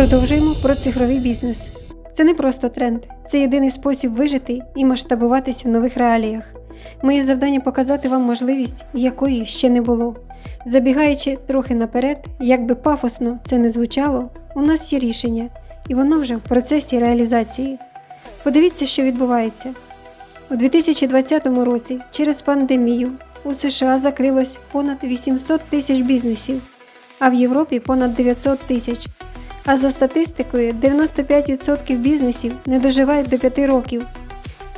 Продовжуємо про цифровий бізнес. Це не просто тренд, це єдиний спосіб вижити і масштабуватись в нових реаліях. Моє завдання показати вам можливість, якої ще не було. Забігаючи трохи наперед, як би пафосно це не звучало, у нас є рішення, і воно вже в процесі реалізації. Подивіться, що відбувається. У 2020 році через пандемію у США закрилось понад 800 тисяч бізнесів, а в Європі понад 900 тисяч. А за статистикою, 95% бізнесів не доживають до 5 років.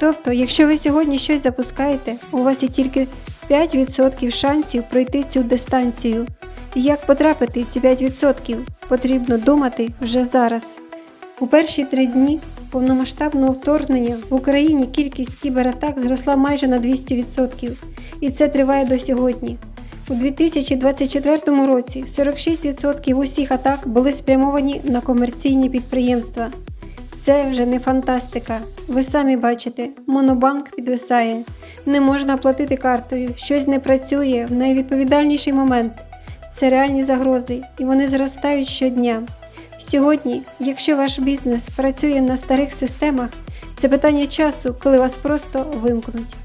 Тобто, якщо ви сьогодні щось запускаєте, у вас є тільки 5% шансів пройти цю дистанцію. І Як потрапити ці 5%, потрібно думати вже зараз. У перші три дні повномасштабного вторгнення в Україні кількість кібератак зросла майже на 200%, і це триває до сьогодні. У 2024 році 46% усіх атак були спрямовані на комерційні підприємства. Це вже не фантастика. Ви самі бачите, монобанк підвисає, не можна платити картою, щось не працює в найвідповідальніший момент. Це реальні загрози, і вони зростають щодня. Сьогодні, якщо ваш бізнес працює на старих системах, це питання часу, коли вас просто вимкнуть.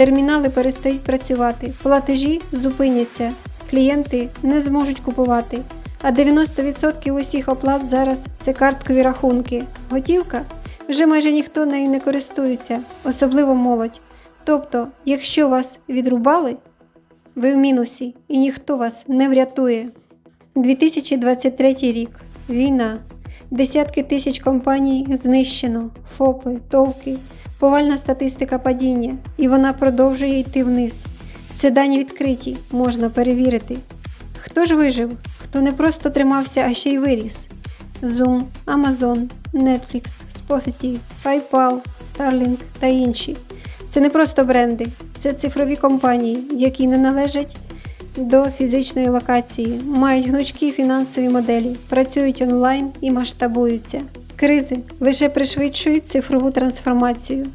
Термінали перестають працювати, платежі зупиняться, клієнти не зможуть купувати, а 90% усіх оплат зараз це карткові рахунки. Готівка вже майже ніхто нею не користується, особливо молодь. Тобто, якщо вас відрубали, ви в мінусі і ніхто вас не врятує. 2023 рік. Війна. Десятки тисяч компаній знищено, ФОПи, ТОВки, повальна статистика падіння, і вона продовжує йти вниз. Це дані відкриті, можна перевірити. Хто ж вижив? Хто не просто тримався, а ще й виріс? Zoom, Amazon, Netflix, Spotify, PayPal, Starlink та інші. Це не просто бренди, це цифрові компанії, які не належать до фізичної локації, мають гнучкі фінансові моделі, працюють онлайн і масштабуються. Кризи лише пришвидшують цифрову трансформацію.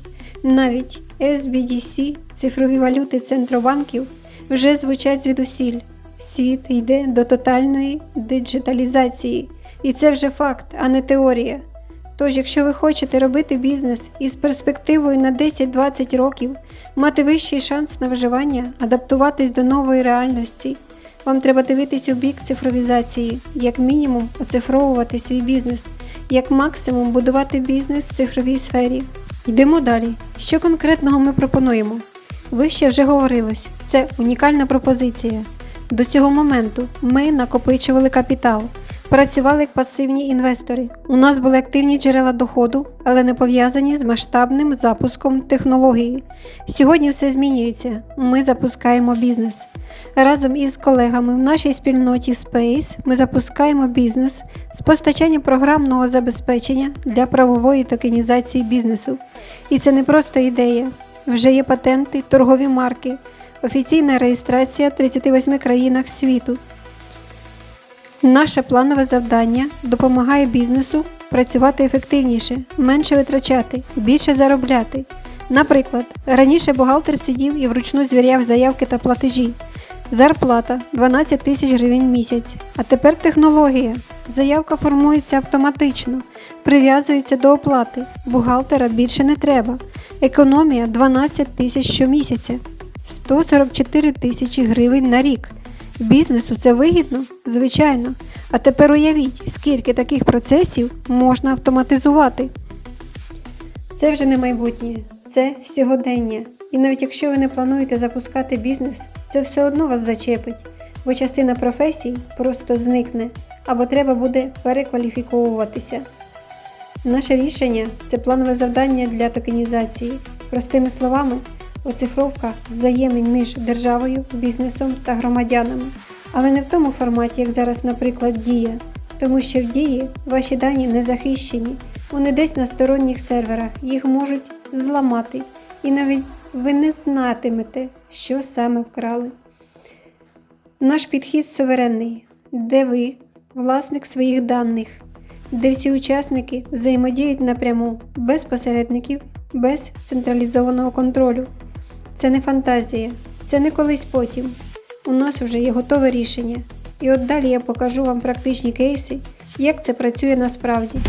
Навіть SBDC, цифрові валюти центробанків, вже звучать звідусіль. Світ йде до тотальної диджиталізації, і це вже факт, а не теорія. Тож, якщо ви хочете робити бізнес із перспективою на 10-20 років, мати вищий шанс на виживання, адаптуватись до нової реальності, вам треба дивитись у бік цифровізації, як мінімум оцифровувати свій бізнес, як максимум будувати бізнес в цифровій сфері. Йдемо далі. Що конкретного ми пропонуємо? Вище вже говорилось, це унікальна пропозиція. До цього моменту ми накопичували капітал, працювали як пасивні інвестори. У нас були активні джерела доходу, але не пов'язані з масштабним запуском технології. Сьогодні все змінюється. Ми запускаємо бізнес. Разом із колегами в нашій спільноті Space ми запускаємо бізнес з постачання програмного забезпечення для правової токенізації бізнесу. І це не просто ідея. Вже є патенти, торгові марки, офіційна реєстрація в 38 країнах світу. Наше планове завдання допомагає бізнесу працювати ефективніше, менше витрачати, більше заробляти. Наприклад, раніше бухгалтер сидів і вручну звіряв заявки та платежі. Зарплата 12 тисяч гривень місяць. А тепер технологія. Заявка формується автоматично, прив'язується до оплати. Бухгалтера більше не треба. Економія 12 тисяч щомісяця, 144 тисячі гривень на рік. Бізнесу це вигідно? Звичайно. А тепер уявіть, скільки таких процесів можна автоматизувати. Це вже не майбутнє, це сьогодення. І навіть якщо ви не плануєте запускати бізнес, це все одно вас зачепить, бо частина професій просто зникне або треба буде перекваліфіковуватися. Наше рішення це планове завдання для токенізації. Простими словами, оцифровка взаємин між державою, бізнесом та громадянами. Але не в тому форматі, як зараз, наприклад, Дія, тому що в дії ваші дані не захищені, вони десь на сторонніх серверах, їх можуть зламати, і навіть ви не знатимете, що саме вкрали. Наш підхід суверенний, де ви власник своїх даних, де всі учасники взаємодіють напряму, без посередників, без централізованого контролю. Це не фантазія, це не колись потім. У нас вже є готове рішення. І от далі я покажу вам практичні кейси, як це працює насправді.